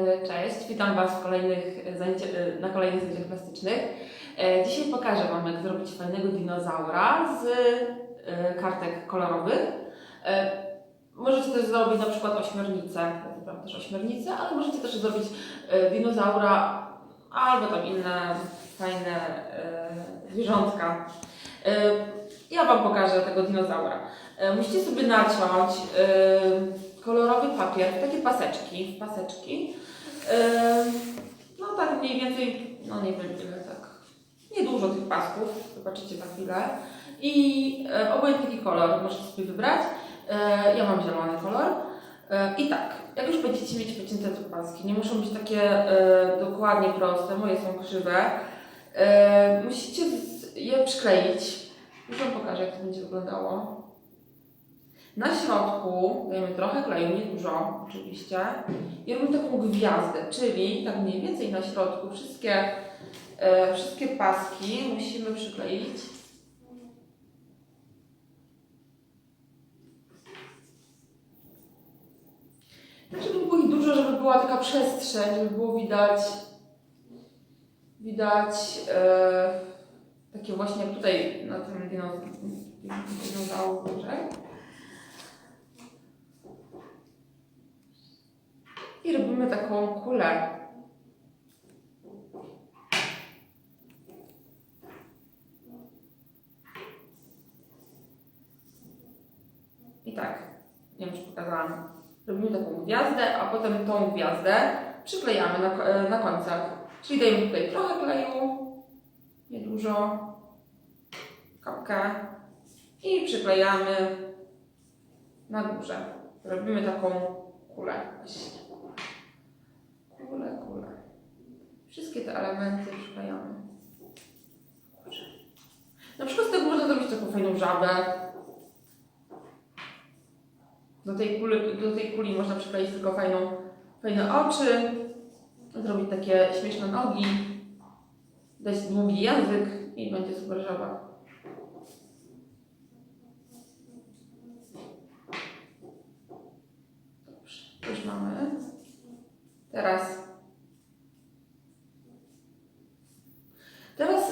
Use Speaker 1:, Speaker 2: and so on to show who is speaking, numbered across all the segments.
Speaker 1: E, Cześć, witam Was w kolejnych zajęcia, e, na kolejnych zajęciach plastycznych. E, Dzisiaj pokażę Wam, jak zrobić fajnego dinozaura z e, kartek kolorowych. E, Możecie też zrobić na przykład ośmiornicę, ja też ośmiornicę, ale możecie też zrobić e, dinozaura albo tam inne fajne e, zwierzątka. E, Ja Wam pokażę tego dinozaura. E, Musicie sobie naciąć e, kolorowy papier takie paseczki, paseczki. No tak mniej więcej, no nie wiem ile tak, niedużo tych pasków, zobaczycie za chwilę. I e, obojętny kolor możecie sobie wybrać. E, ja mam zielony kolor. E, I tak, jak już będziecie mieć wycięte te paski, nie muszą być takie dokładnie proste, moje są krzywe. Musicie je przykleić. Już Wam pokażę, jak to będzie wyglądało. Na środku dajemy trochę kleju, nie dużo oczywiście. I robimy taką gwiazdę, czyli tak mniej więcej na środku wszystkie, e, wszystkie paski musimy przykleić. Tak, żeby było ich dużo, żeby była taka przestrzeń, żeby było widać, widać e, takie właśnie tutaj na tym dinozaurze. dinozaurze. I robimy taką kulę. I tak, nie wiem czy pokazałam. Robimy taką gwiazdę, a potem tą gwiazdę przyklejamy na, e, na końcach. Czyli dajemy tutaj trochę kleju, niedużo, kapkę i przyklejamy na górze. Robimy taką kulę właśnie. Kulę, kulę. Wszystkie te elementy przyklejamy. Na przykład z tego można zrobić taką fajną żabę. Do tej, kuli, do tej kuli można przykleić tylko fajną, fajne oczy, zrobić takie śmieszne nogi, dać długi język i będzie super żaba. Dobrze, już mamy. Teraz. Teraz e, z-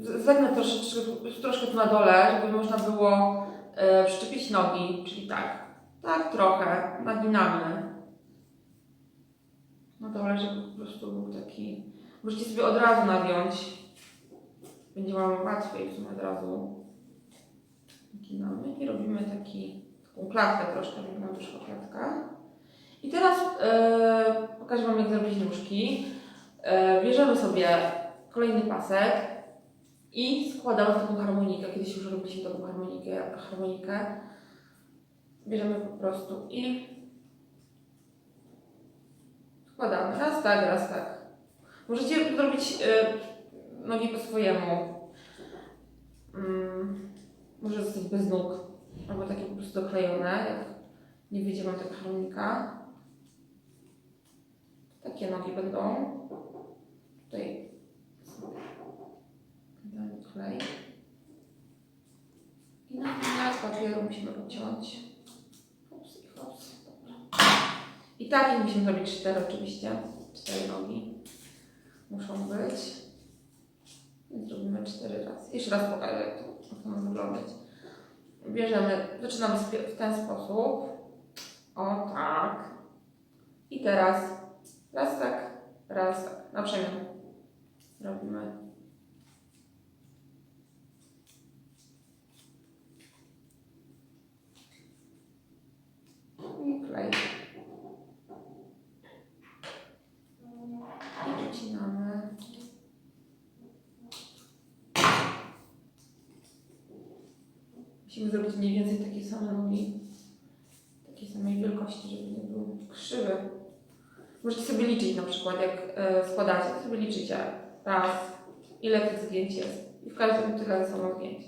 Speaker 1: zegnę troszeczkę, troszkę tu na dole, żeby można było e, przyczepić nogi, czyli tak, tak trochę, naginamy. Na dole, żeby po prostu był taki, możecie sobie od razu nagiąć, będzie Wam łatwiej w sumie od razu. Naginamy i robimy taki, taką klatkę troszkę, nam wyszła klatka. I teraz e, pokażę Wam, jak zrobić nóżki. E, bierzemy sobie kolejny pasek i składamy w taką harmonikę. Kiedyś już robiliśmy taką harmonikę. harmonikę. Bierzemy po prostu i składamy. Raz tak, raz tak. Możecie zrobić e, nogi po swojemu. Mm, może zostać bez nóg, albo takie po prostu doklejone, jak nie wyjdzie Wam harmonika. Takie nogi będą. Tutaj damy klej. I na liniach papieru musimy odciąć. Hops i hops. Dobra. I takich musimy zrobić cztery oczywiście. Cztery nogi muszą być. Więc zrobimy cztery razy. Jeszcze raz pokażę, jak to, to wyglądać. Bierzemy, zaczynamy w ten sposób. O tak. I teraz raz tak, raz tak. Na przemian. Robimy. I klej. I wycinamy. Musimy zrobić mniej więcej takie same nogi. Takiej samej wielkości, żeby nie był krzywy. Możecie sobie liczyć na przykład, jak e, składacie, to sobie liczycie raz, ile tych zdjęć jest. I w każdym tyle samo zdjęć.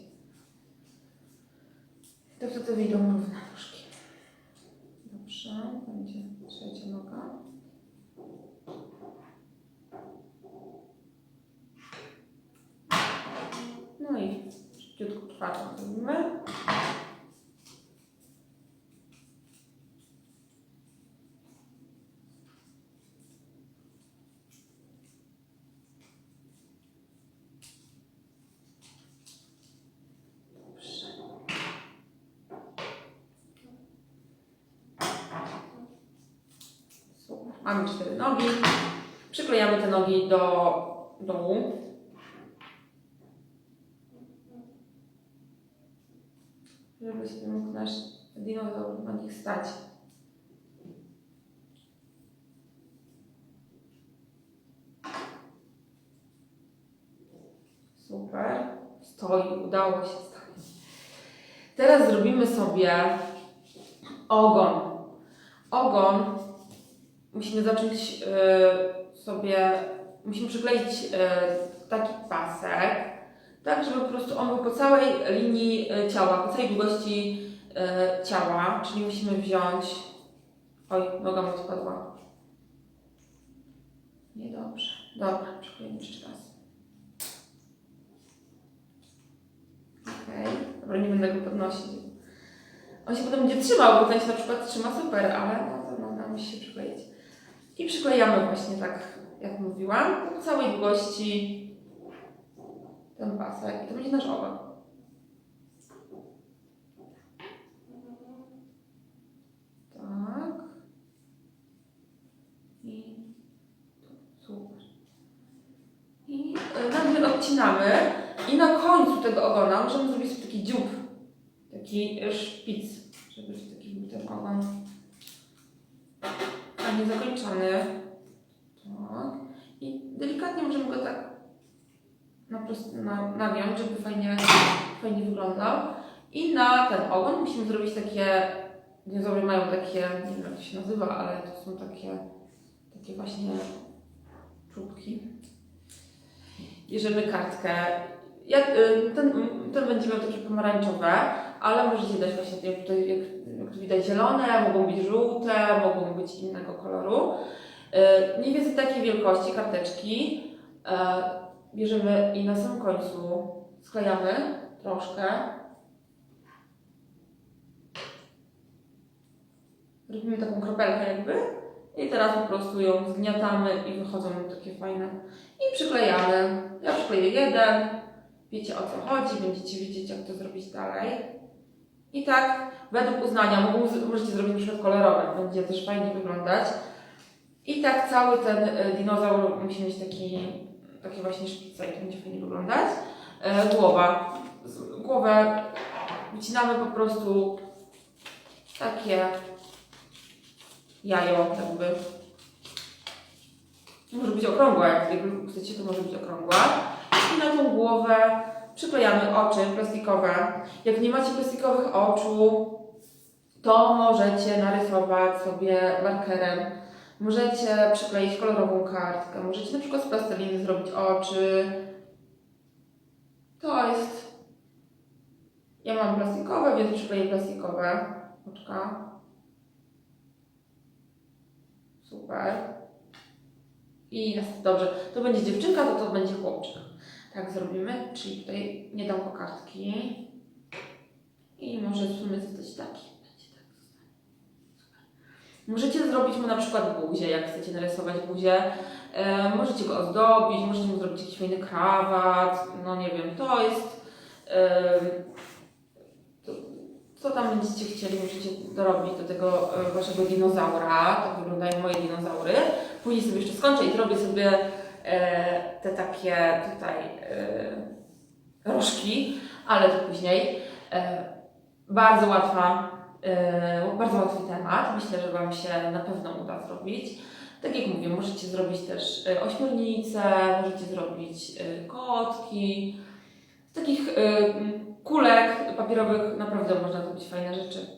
Speaker 1: To wtedy wyjdą równe nóżki. Dobrze, będzie trzecia noga. No i szybciutko czwartą zrobimy. Mamy cztery nogi. Przyklejamy te nogi do dołu. Żeby się mógł nasz dinozaur na nich stać. Super. Stoi, udało się stać. Teraz zrobimy sobie ogon. Ogon musimy zacząć e, sobie, musimy przykleić e, taki pasek, tak żeby po prostu on był po całej linii e, ciała, po całej długości e, ciała, czyli musimy wziąć, oj, noga mi spadła. Niedobrze. Dobra, przyklejmy jeszcze raz. Okej, dobra, nie będę go podnosić. On się potem będzie trzymał, bo ten się na przykład trzyma super, ale no to no, musi się przykleić. I przyklejamy właśnie tak, jak mówiłam, po całej długości ten pasek. I to będzie nasz ogon. Tak. I super. I e, nagle odcinamy i na końcu tego ogona możemy zrobić taki dziób, taki szpic, żeby taki był ten ogon. A nie zakończony. Tak. I delikatnie możemy go tak na prost, na, nagiąć, żeby fajnie, fajnie wyglądał. I na ten ogon musimy zrobić takie, dinozaury mają takie, nie wiem jak to się nazywa, ale to są takie, takie właśnie czubki. Bierzemy kartkę. Jak, y, ten, ten będzie miał takie pomarańczowe, ale możecie dać właśnie, jak tutaj, jak, jak widać, zielone, mogą być żółte, mogą być innego koloru. Y, Mniej więcej takiej wielkości karteczki e, bierzemy i na samym końcu sklejamy troszkę. Robimy taką kropelkę jakby i teraz po prostu ją zgniatamy i wychodzą takie fajne. I przyklejamy. Ja przykleję jeden. Wiecie o co chodzi, będziecie wiedzieć jak to zrobić dalej. I tak według uznania mogą, możecie zrobić na przykład kolorowe, będzie też fajnie wyglądać. I tak cały ten e, dinozaur musi mieć taki, takie właśnie szpice to będzie fajnie wyglądać. E, głowa. Głowę wycinamy po prostu takie jajo jakby. Może być okrągła, jak jak chcecie, to może być okrągła. I na tą głowę przyklejamy oczy plastikowe. Jak nie macie plastikowych oczu, to możecie narysować sobie markerem. Możecie przykleić kolorową kartkę. Możecie na przykład z plasteliny zrobić oczy. To jest... Ja mam plastikowe, więc przykleję plastikowe oczka. Super. I jest dobrze. To będzie dziewczynka, to to będzie chłopczyk. Tak zrobimy, czyli tutaj nie dam kokardki. I może w sumie zostać taki. Będzie tak. Możecie zrobić mu na przykład buzię, jak chcecie narysować buzię. E, możecie go ozdobić, możecie mu zrobić jakiś fajny krawat. No nie wiem, to jest. E, to, co tam będziecie chcieli, możecie dorobić do tego e, waszego dinozaura. Tak wyglądają moje dinozaury. Później sobie jeszcze skończę i zrobię sobie te takie tutaj e, rożki, ale to później. E, bardzo łatwa, e, bardzo łatwy temat. Myślę, że Wam się na pewno uda zrobić. Tak jak mówię, możecie zrobić też e, ośmiornicę, możecie zrobić e, kotki. Z takich e, kulek papierowych naprawdę można zrobić fajne rzeczy.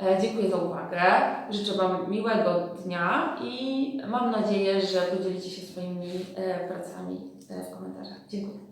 Speaker 1: E, Dziękuję za uwagę. Życzę Wam miłego dnia i mam nadzieję, że podzielicie się swoimi e, pracami e, w komentarzach. Dziękuję.